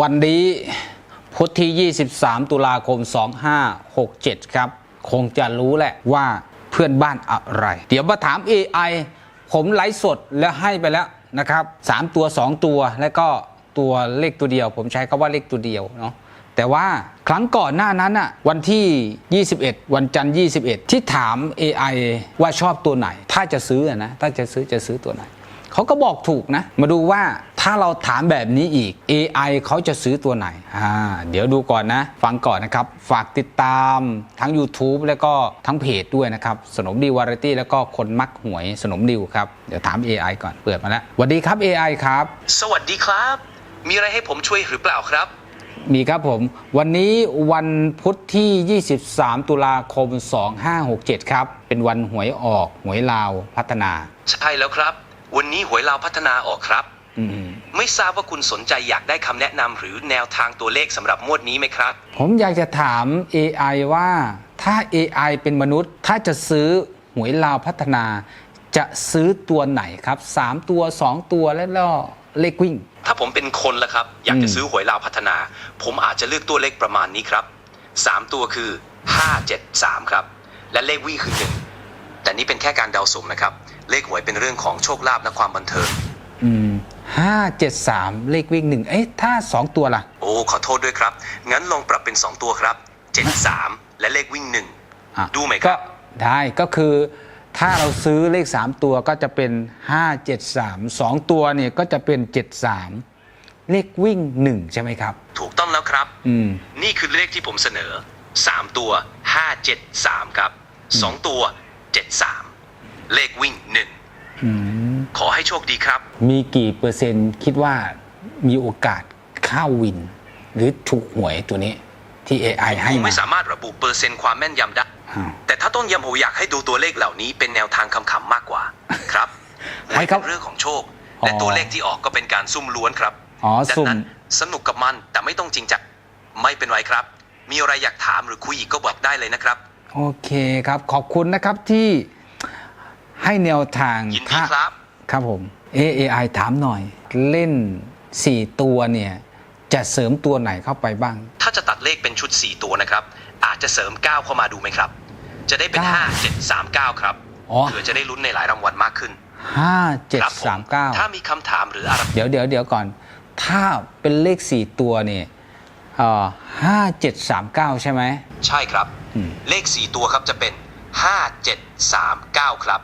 วันนี้พุธที่ 23 ตุลาคม 2567 ครับ คงจะรู้แหละว่าเพื่อนบ้านอะไร เดี๋ยวมาถาม AI ผมไลฟ์สดแล้วให้ไปแล้วนะครับ3ตัว 2 ตัวแล้วก็ตัวเลขตัวเดียว ผมใช้คาว่าเลขตัวเดียวเนาะแต่ว่าครั้งก่อนหน้านั้นอะวันที่ 21 วันจันทร์ 21 ที่ถาม AI ว่าชอบตัวไหน ถ้าจะซื้อนะถ้าจะซื้อจะซื้อตัวไหน เขาก็บอกถูกนะ มาดูว่าถ้าเราถามแบบนี้อีก AI เขาจะซื้อตัวไหนอ่าเดี๋ยวดูก่อนนะ ฟังก่อนนะครับ ฝากติดตามทั้ง YouTube แล้วก็ทั้งเพจด้วยนะครับ สนมดีวาไรตี้แล้วก็คนมักหวยสนมดิวครับ เดี๋ยวถาม AI ก่อนเปิดมาแล้วสวัสดีครับ AI ครับ สวัสดีครับ มีอะไรให้ผมช่วยหรือเปล่าครับ มีครับผม วันนี้วันพุธที่ 23 ตุลาคม 2567 ครับ เป็นวันหวยออกหวยลาวพัฒนา ใช่แล้วครับ วันนี้หวยลาวพัฒนาออกครับ อืมไม่ทราบว่าคุณสนใจอยากได้คำแนะนำหรือแนวทางตัวเลขสำหรับงวดนี้ไหมครับ ผมอยากจะถาม AI ว่าถ้า AI เป็นมนุษย์ ถ้าจะซื้อหวยลาวพัฒนา จะซื้อตัวไหนครับ 3 ตัว 2 ตัวแล้วก็เลขวิ่ง ถ้าผมเป็นคนละครับ อยากจะอืมซื้อหวยลาวพัฒนา ผมอาจจะเลือกตัวเลขประมาณนี้ครับ 3 ตัวคือ 573 ครับ และเลขวิ่งคือ1 แต่นี่เป็นแค่การเดาสุ่มนะครับ เลขหวยเป็นเรื่องของโชคลาภและความบันเทิงอืมห้าเจ็ดสามเลขวิ่งหนึ่งเอ๊ะถ้าสองตัวล่ะ โอ้ขอโทษด้วยครับ งั้นลองปรับเป็น 2 ตัวครับ 73 และเลขวิ่งอะ1ดูไหมคก็รับ ได้ก็คือถ้าเราซื้อเลข 3 ตัวก็จะเป็น 5 7 3 2 ตัวเนี่ยก็จะเป็น 7 3 เลขวิ่ง 1 ใช่ไหมครับ ถูกต้องแล้วครับ อืม นี่คือเลขที่ผมเสนอ 3 ตัว 573 ครับ 2 ตัว 73 เลขวิ่งอืม1ขอให้โชคดีครับ มีกี่เปอร์เซ็นต์คิดว่ามีโอกาสเข้าวิน หรือถูกหวยตัวนี้ ที่ AI ให้ผมมาไม่สามารถระบุเปอร์เซ็นต์ความแม่นยำได้อ้าวแต่ถ้าต้องย้ำผมอยากให้ดูตัวเลขเหล่านี้เป็นแนวทางคำๆมากกว่า ครับไม่ครับเป็นเรื่องของโชค และอ๋อตัวเลขที่ออกก็เป็นการซุ่มล้วนครับอ๋อดังสุ่มนั้นสนุกกับมันแต่ไม่ต้องจริงจังไม่เป็นไรครับ มีอะไรอยากถามหรือคุยอีกก็บอกได้เลยนะครับ โอเคครับ ขอบคุณนะครับที่ให้แนวทางยินดีถ้าครับ ครับผม AI ถามหน่อย เล่น 4 ตัวเนี่ย จะเสริมตัวไหนเข้าไปบ้าง ถ้าจะตัดเลขเป็นชุด 4 ตัวนะครับ อาจจะเสริม 9 เข้ามาดูไหมครับ จะได้เป็นเก้า5 7 3 9 ครับอ๋อ เผื่อจะได้ลุ้นในหลายรางวัลมากขึ้น5 ครับผม7 3ถ้า9มีคำถามหรืออะไร เดี๋ยวเดี๋ยวเดี๋ยวก่อน ถ้าเป็นเลข 4 ตัวเนี่ย เอ่อ5 7 3 9ใช่ไหมใช่ครับอืมเลข 4 ตัวครับจะเป็น 5 7 3 9 ครับ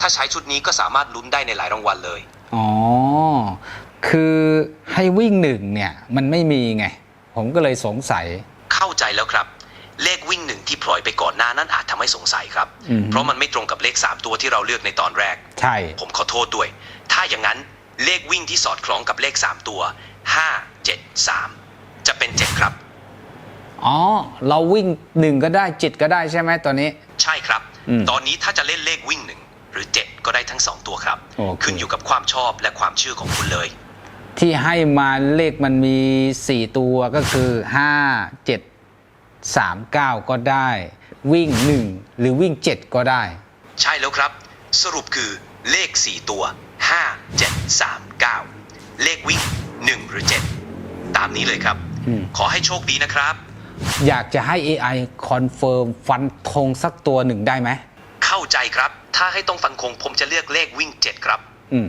ถ้าใช้ชุดนี้ก็สามารถลุ้นได้ในหลายรางวัลเลย อ๋อ คือให้วิ่งหนึ่งเนี่ย มันไม่มีไง ผมก็เลยสงสัย เข้าใจแล้วครับ เลขวิ่งหนึ่งที่ปล่อยไปก่อนหน้านั้นอาจทำให้สงสัยครับอืมเพราะมันไม่ตรงกับเลข 3 ตัวที่เราเลือกในตอนแรก ใช่ ผมขอโทษด้วย ถ้าอย่างนั้นเลขวิ่งที่สอดคล้องกับเลข 3 ตัว 5 7 3 จะเป็น7ครับ อ๋อ เราวิ่งหนึ่งก็ได้จิตก็ได้ใช่ไหมตอนนี้ ใช่ครับ อืมตอนนี้ถ้าจะเล่นเลขวิ่งหนึ่งหรือ7ก็ได้ทั้ง2ตัวครับ โอเค ขึ้นอยู่กับความชอบและความเชื่อของคุณเลย ที่ให้มาเลขมันมี 4 ตัวก็คือ5 7 3 9 ก็ได้ วิ่ง 1 หรือวิ่ง 7 ก็ได้ ใช่แล้วครับ สรุปคือเลข 4 ตัว 5 7 3 9 เลขวิ่ง 1 หรือ 7 ตามนี้เลยครับอืม ขอให้โชคดีนะครับ อยากจะให้ AI คอนเฟิร์มฟันธงสักตัวหนึ่งได้ไหม เข้าใจครับ ถ้าให้ต้องฟันคงผมจะเลือกเลขวิ่ง 7 ครับ อืม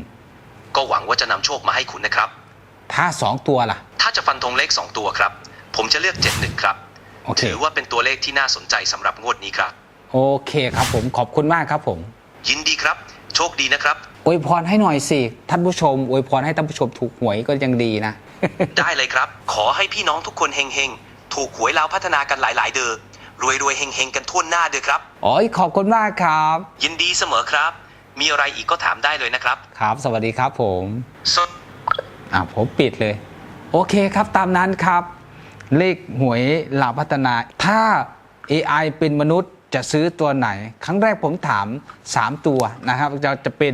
ก็หวังว่าจะนำโชคมาให้คุณนะครับ ถ้า2ตัวล่ะ ถ้าจะฟันธงเลข 2 ตัวครับ ผมจะเลือก 71 ครับ โอเค ถือว่าเป็นตัวเลขที่น่าสนใจสำหรับงวดนี้ครับ โอเคครับผมขอบคุณมากครับผม ยินดีครับ โชคดีนะครับ อวยพรให้หน่อยสิท่านผู้ชมอวยพรให้ท่านผู้ชมถูกหวยก็ยังดีนะ ได้เลยครับ ขอให้พี่น้องทุกคนเฮงๆ ถูกหวยลาวพัฒนากันหลาย ๆ เดอรวยๆเฮงๆ กันทั่วหน้าเด้อครับอ๋อขอบคุณมากครับ ยินดีเสมอครับ มีอะไรอีกก็ถามได้เลยนะครับ ครับ สวัสดีครับผมสดอ่าผมปิดเลย โอเคครับตามนั้นครับ เลขหวยลาวพัฒนา ถ้า AI เป็นมนุษย์จะซื้อตัวไหน ครั้งแรกผมถาม 3 ตัวนะครับจะจะเป็น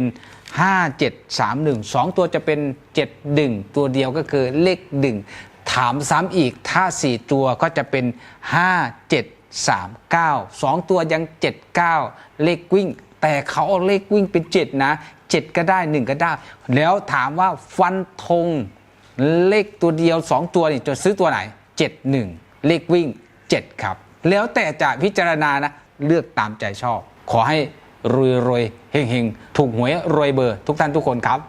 5 7 3 1 2 ตัวจะเป็น 7 1 ตัวเดียวก็คือเลข 1 ถามซ้ำอีกถ้า 4 ตัวก็จะเป็น 5 7 3 9 2 ตัวยัง 7 9 เลขวิ่ง แต่เขาเอาเลขวิ่งเป็น 7 นะ 7 ก็ได้ 1 ก็ได้ แล้วถามว่าฟันธงเลขตัวเดียว 2 ตัวนี่จะซื้อตัวไหน 71 เลขวิ่ง 7 ครับ แล้วแต่จะพิจารณานะ เลือกตามใจชอบ ขอให้ รวยรวยเฮงเฮงถูกหวยรวยเบอร์ทุกท่านทุกคนครับ